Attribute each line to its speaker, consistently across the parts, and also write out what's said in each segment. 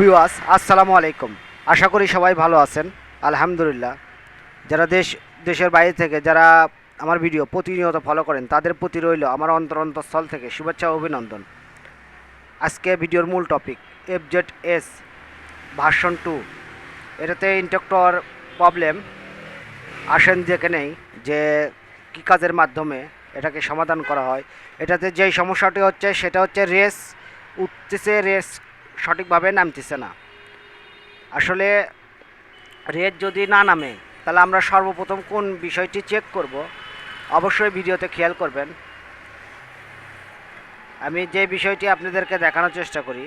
Speaker 1: Viewers, আসসালামু আলাইকুম। আশা করি সবাই ভালো আছেন। আলহামদুলিল্লাহ। যারা দেশ, দেশের বাইরে থেকে যারা আমার ভিডিও প্রতিনিয়ত ফলো করেন, তাদের প্রতি রইল আমার অন্তর অন্তঃস্থল থেকে শুভেচ্ছা অভিনন্দন। আজকে ভিডিওর মূল topic F Z S version two এটাতে ইন্টেক্টর প্রবলেম আসেন যেখানেই যে কী কাজের মাধ্যমে এটাকে সমাধান করা হয়। এটাতে যেই সমস্যাটি হচ্ছে, সেটা হচ্ছে রেস উঠতেছে রেস সঠিকভাবে নামতেছে না। আসলে রেট যদি না নামে, তাহলে আমরা সর্বপ্রথম কোন বিষয়টি চেক করব? অবশ্যই ভিডিওতে খেয়াল করবেন। আমি যে বিষয়টি আপনাদেরকে দেখানোর চেষ্টা করি।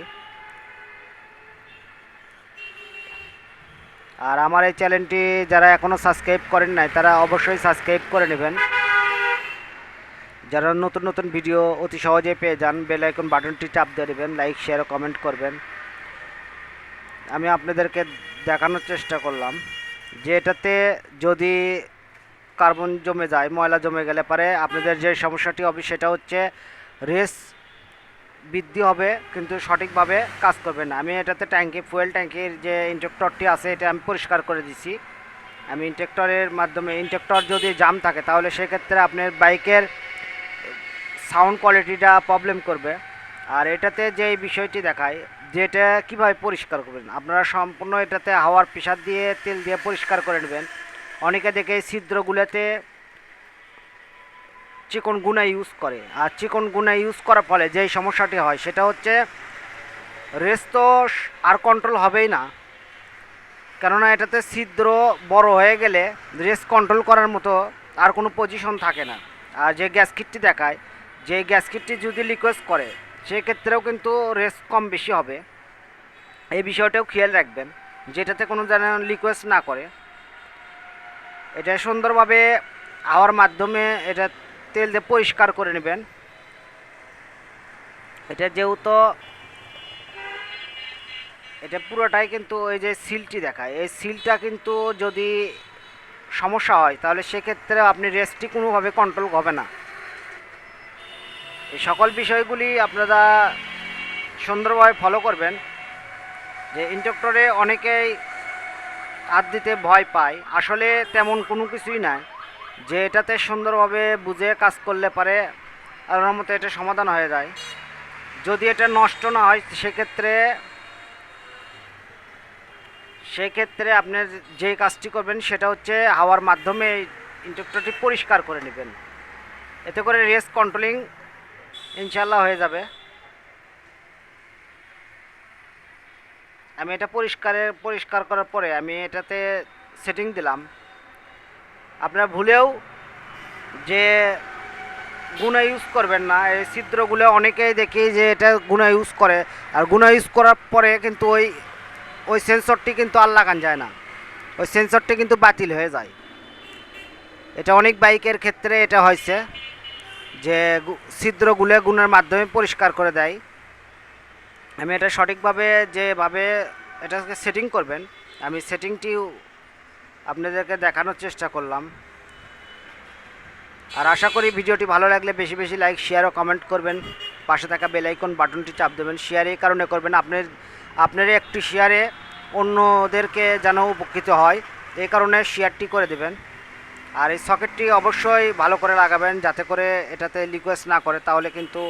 Speaker 1: আর আমার এই চ্যানেলটি যারা এখনও সাবস্ক্রাইব করেন নাই, তারা অবশ্যই সাবস্ক্রাইব করে নেবেন। যারা নতুন নতুন ভিডিও অতি সহজে পেয়ে যান, বেল আইকন বাটনটি চাপ দিয়ে দেবেন লাইক শেয়ার ও কমেন্ট করবেন। আমি আপনাদেরকে দেখানোর চেষ্টা করলাম যে এটাতে যদি কার্বন জমে যায়, ময়লা জমে গেলে পারে, আপনাদের যে সমস্যাটি হবে সেটা হচ্ছে রেস বৃদ্ধি হবে, কিন্তু সঠিকভাবে কাজ করবে না। আমি এটাতে ট্যাঙ্কি ফুয়েল ট্যাঙ্কির যে ইনজেক্টরটি আছে, এটা আমি পরিষ্কার করে দিছি। আমি ইনজেক্টরের মাধ্যমে ইনজেক্টর যদি জাম থাকে, তাহলে সেক্ষেত্রে আপনার বাইকের সাউন্ড কোয়ালিটিটা প্রবলেম করবে। আর এটাতে যে বিষয়টি দেখায় যেটা কীভাবে পরিষ্কার করবেন? আপনারা সম্পূর্ণ এটাতে হাওয়ার প্রেশার দিয়ে তেল দিয়ে পরিষ্কার করে নেবেন। অনেকে দেখে ছিদ্রগুলোতে চিকন গুণা ইউজ করে। আর চিকন গুণা ইউজ করার ফলে যেই সমস্যাটি হয়, সেটা হচ্ছে রেস তো আর কন্ট্রোল হবেই না। কেননা এটাতে ছিদ্র বড় হয়ে গেলে রেস কন্ট্রোল করার মতো আর কোনো পজিশন থাকে না। আর যে গ্যাস কিটটি দেখায় যে গ্যাস কিটটি যদি রিকোয়েস্ট করে, সেক্ষেত্রেও কিন্তু রেস কম বেশি হবে। এই বিষয়টাও খেয়াল রাখবেন, যেটাতে কোনো যেন রিকোয়েস্ট না করে। এটা সুন্দরভাবে হাওয়ার মাধ্যমে এটা তেল দিয়ে পরিষ্কার করে নেবেন। এটা যেহেতু, এটা পুরোটাই কিন্তু ওই যে সিলটি দেখায়। এই সিলটা কিন্তু যদি সমস্যা হয়, তাহলে সেক্ষেত্রে আপনি রেস্টটি কোনোভাবে কন্ট্রোল হবে না। এই সকল বিষয়গুলি আপনারা সুন্দরভাবে ফলো করবেন, যে ইন্ডাক্টরে অনেকেই হাত দিতে ভয় পায়। আসলে তেমন কোনো কিছুই নাই, যে এটাতে সুন্দরভাবে বুঝে কাজ করলে পারে আর ওনার মতো এটা সমাধান হয়ে যায়। যদি এটা নষ্ট না হয়, সেক্ষেত্রে সেক্ষেত্রে আপনার যে কাজটি করবেন, সেটা হচ্ছে হাওয়ার মাধ্যমে ইন্ডাক্টরটি পরিষ্কার করে নেবেন। এতে করে রেস কন্ট্রোলিং ইনশাল্লাহ হয়ে যাবে। আমি এটা পরিষ্কারের, পরিষ্কার করার পরে আমি এটাতে সেটিং দিলাম। আপনারা ভুলেও যে গুণা ইউজ করবেন না, এই ছিদ্রগুলো অনেকেই দেখি যে এটা গুণা ইউজ করে। আর গুণা ইউজ করার পরে কিন্তু ওই ওই সেন্সরটি কিন্তু আর লাগান যায় না। ওই সেন্সরটি কিন্তু বাতিল হয়ে যায়। এটা অনেক বাইকের ক্ষেত্রে এটা হয়েছে। যে ছিদ্রগুলো গুণের মাধ্যমে পরিষ্কার করে দেয়। আমি এটা সঠিকভাবে যেভাবে এটাকে সেটিং করবেন, আমি সেটিংটিও আপনাদেরকে দেখানোর চেষ্টা করলাম। আর আশা করি ভিডিওটি ভালো লাগলে বেশি বেশি লাইক শেয়ার ও কমেন্ট করবেন। পাশে থাকা বেল আইকন বাটনটি চাপ দেবেন। শেয়ার এই কারণে করবেন, আপনার আপনার একটি শেয়ারে অন্যদেরকে যেন উপকৃত হয়। এই কারণে শেয়ারটি করে দেবেন। আর এই সকেটটি অবশ্যই ভালো করে লাগাবেন যাতে করে এটাতে রিকোয়েস্ট না করে, তাহলে কিন্তু